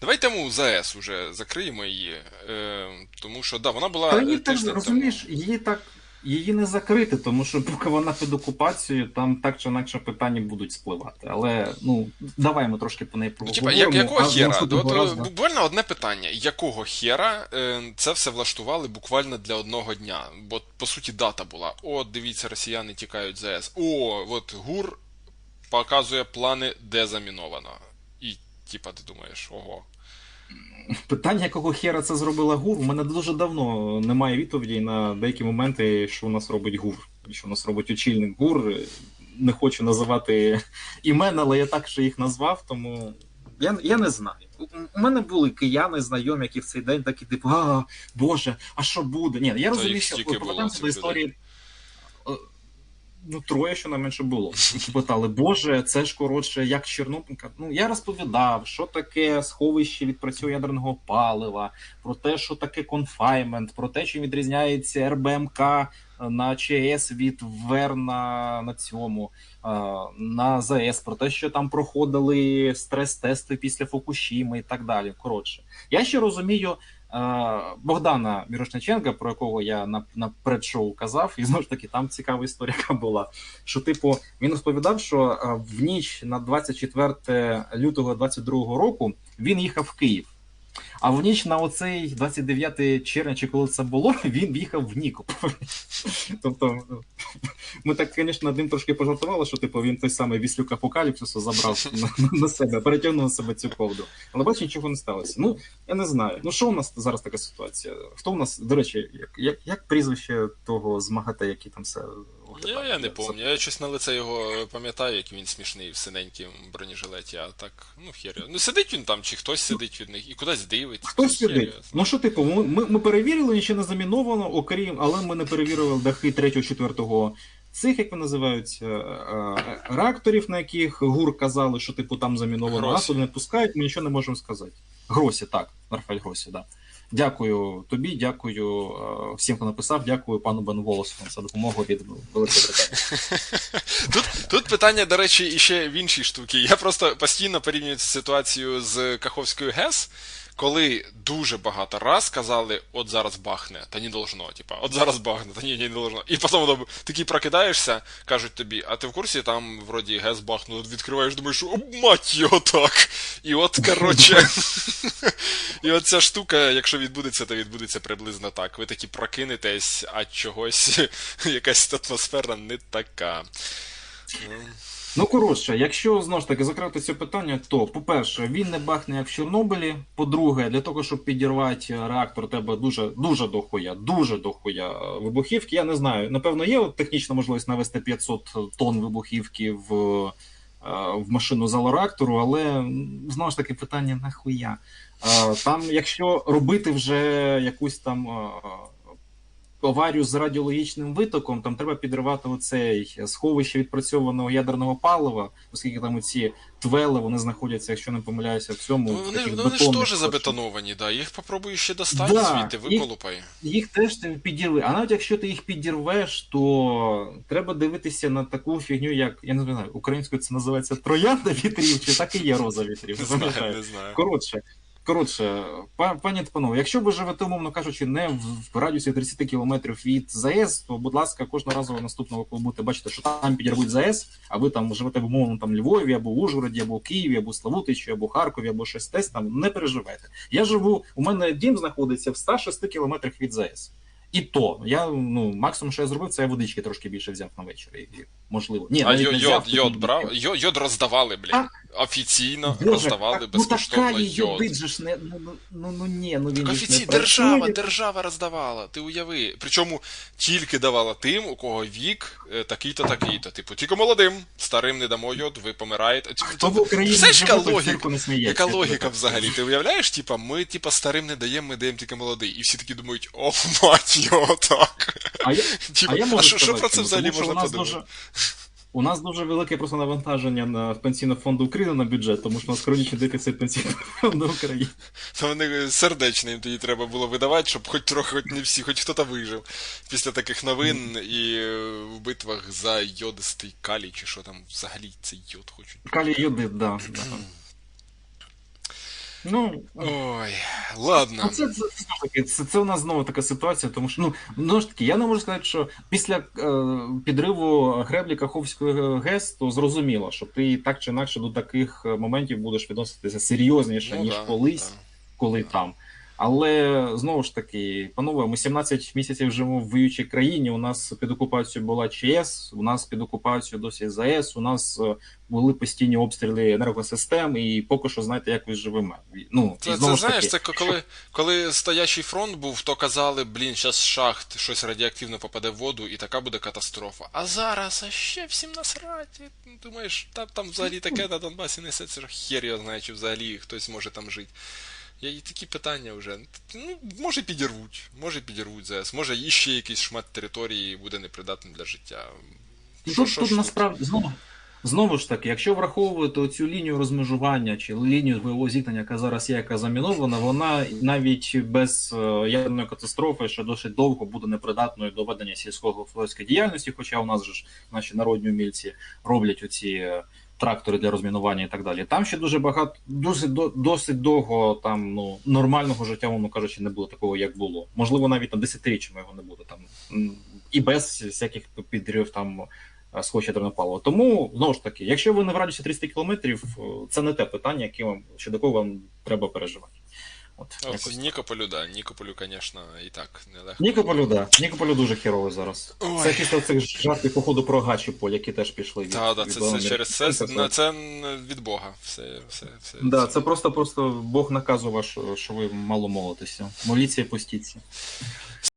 Давай тему ЗАЕС уже закриємо її. Е, тому що да, вона була. Та її так, розумієш, її так. Її не закрити, тому що поки вона під окупацією, там так чи інакше питання будуть спливати. Але ну давай ми трошки по неї Ну, як, якого а хера? наступного От, е, буквально одне питання. Якого хера е, це все влаштували буквально для одного дня? Бо по суті дата була. О, дивіться, росіяни тікають з АЕС. О, от ГУР показує плани, де заміновано. І, типа, ти думаєш, ого. Питання, якого хера це зробила ГУР, у мене дуже давно немає відповідей на деякі моменти, що у нас робить ГУР, що у нас робить очільник ГУР. Не хочу називати імен, але я так же їх назвав, тому я, я не знаю. У- мене були кияни, знайомі, які в цей день такі, типу, а, Боже, а що буде? Ні, я розумію, що повертаємося до історії. Е, Ну, троє що найменше було. Питали, Боже, це ж коротше, як Чорнобилька. Ну, я розповідав, що таке сховище від працю ядерного палива, про те, що таке конфаймент, про те, чим відрізняється РБМК на ЧАЕС від ВЕР на, цьому, на ЗАЕС, про те, що там проходили стрес-тести після Фукушіми і так далі. Коротше, я ще розумію. Богдана Мірошниченка, про якого я на, на предшоу казав, і знову ж таки там цікава історія була. Що, типу, він розповідав, що в ніч на 24 лютого 22 року він їхав в Київ. А в ніч на оцей 29 червня, чи коли це було, він їхав в Нікоп. Тобто, ми так, звісно, над ним трошки пожартували, що типу він той самий віслюк апокаліпсису забрав на, на себе, перетягнув на себе цю ковду. Але бачиш, нічого не сталося. Ну, я не знаю. Ну, що у нас зараз така ситуація? Хто у нас, до речі, як, як, як прізвище того змагата, який там все. Я, я не пам'ятаю. Я щось на лице його пам'ятаю, як він смішний в синенькому бронежилеті, а так, ну хер. Ну сидить він там, чи хтось сидить від них і кудись дивиться. Хтось сидить. Ну що, типу, ми, ми, перевірили, нічого не заміновано, окрім, але ми не перевірили дахи 3-4 цих, як вони називають, е, е, реакторів, на яких ГУР казали, що типу там заміновано, нас не пускають, ми нічого не можемо сказати. Гросі, так, Рафаель Гросі, так. Дякую тобі, дякую е, всім, хто написав, дякую пану Бен Волосу за допомогу від Великої Британії. Тут, тут питання, до речі, іще в іншій штуці. Я просто постійно порівнюю цю ситуацію з Каховською ГЕС, коли дуже багато раз казали, от зараз бахне, та не должно, типа, от зараз бахне, та ні, не должно. І потім такий прокидаєшся, кажуть тобі, а ти в курсі там вроді ГЕС бахнуло, відкриваєш, думаєш, о, мать його так. І от, коротше. І от ця штука, якщо відбудеться, то відбудеться приблизно так. Ви такі прокинетесь, а чогось якась атмосфера не така. Ну, коротше, якщо знову ж таки закрити це питання, то по-перше, він не бахне як в Чорнобилі. По-друге, для того, щоб підірвати реактор, треба дуже дуже дохуя, дуже дохуя е, вибухівки. Я не знаю. Напевно, є технічна можливість навести 500 тонн вибухівки в, е, в машину залу реактору, але знову ж таки питання нахуя. Е, Там, якщо робити вже якусь там. Аварію з радіологічним витоком, там треба підривати оцей сховище відпрацьованого ядерного палива, оскільки там оці твели вони знаходяться, якщо не помиляюся, в цьому. Ну, вони, таких ну, вони ж теж забетоновані, да. Їх попробуй ще достати Да, звідти, їх- виколупай. Їх теж ти підірви. А навіть якщо ти їх підірвеш, то треба дивитися на таку фігню, як я не знаю, українською це називається троянда вітрів, чи так і є роза вітрів. Не знаю, не знаю. Коротше, коротше, па- пані та панове, якщо ви живете, умовно кажучи, не в, радіусі 30 кілометрів від ЗАЕС, то, будь ласка, кожного разу наступного, коли будете бачити, що там підірвуть ЗАЕС, а ви там живете в умовно там Львові, або Ужгороді, або Києві, або Славутичі, або Харкові, або щось десь там, не переживайте. Я живу, у мене дім знаходиться в 106 кілометрах від ЗАЕС. І то, я ну максимум, що я зробив, це я водички трошки більше взяв на вечір. І, можливо. Ні, А йод, йод, йод брав? Йод, йод роздавали, блядь. А? Офіційно Боже, роздавали так, ну безкоштовно така йод. йодить же ж не ну, ну, ну, ну ні, ну він Так офіційно держава, держава роздавала, ти уяви. Причому тільки давала тим, у кого вік е, такий-то, такий-то. Типу, тільки молодим, старим не дамо йод, ви помираєте. Типу, Хто в Україні Все ж яка логіка. Яка логіка взагалі? Ти уявляєш, типа, ми типа старим не даємо, ми даємо тільки молодий. І всі такі думають, о, мать його, так. А я, Типа, а я можу що, що сказати, про це взагалі можна подумати? дуже, у нас дуже велике просто навантаження на пенсійного фонду України на бюджет, тому що у нас хронічний дефіцит пенсійного фонду України. Це вони сердечно їм тоді треба було видавати, щоб хоч трохи, хоч не всі, хоч хто-то вижив. Після таких новин і е, в битвах за йодистий калій, чи що там взагалі цей йод хочуть. Калій йодит, да. да. Ну, Ой, ладно. Це, це, це, це, це у нас знову така ситуація, тому що ну ну ж таки, я не можу сказати, що після е, підриву греблі Каховської ГЕС, то зрозуміло, що ти так чи інакше до таких е, моментів будеш відноситися серйозніше, Ну ніж да, колись, да. коли там. Але знову ж таки, панове, ми 17 місяців живемо в воюючій країні. У нас під окупацією була ЧС, у нас під окупацією досі ЗАЕС, у нас е, були постійні обстріли енергосистем, і поки що знаєте, якось живемо. Ну Це, знову це ж знаєш, це коли, коли стоячий фронт був, то казали, блін, зараз шахт щось радіоактивне попаде в воду, і така буде катастрофа. А зараз, а ще всім насрать. І Думаєш, та там взагалі таке на Донбасі несеться, що хер його знає, чи взагалі хтось може там жити. Є і такі питання вже. Ну, може підірвуть, може підірвуть ЗС, може іще якийсь шмат території буде непридатним для життя. Що- Тут, що тут ж насправді знову, знову ж таки, якщо враховувати цю лінію розмежування чи лінію бойового зіткнення, яка зараз є, яка замінована, вона навіть без е, ядерної катастрофи ще досить довго буде непридатною до ведення сільськогосподарської діяльності, хоча у нас же ж наші народні умільці роблять оці. Трактори для розмінування і так далі. Там ще дуже багато, досить до- досить довго там ну нормального життя, воно кажучи, не було такого, як було. Можливо, навіть на десятиріччями його не буде там і без всяких підрив там е, схоче паливо. Тому знову ж таки, якщо ви не в радіусі 300 кілометрів, е, це не те питання, яке вам щодо кого вам треба переживати. От, О, якось. Нікополю, да, Нікополю, звісно, і так нелегко. Нікополю, да. Нікополю дуже херовий зараз. Ой. Це після цих жартів походу про Гачіполь, які теж пішли від, Так, да, від це, це через це, це, це від Бога. Все, все, все, Да, це просто просто Бог наказував, що, що ви мало молитеся. Моліться і постіться.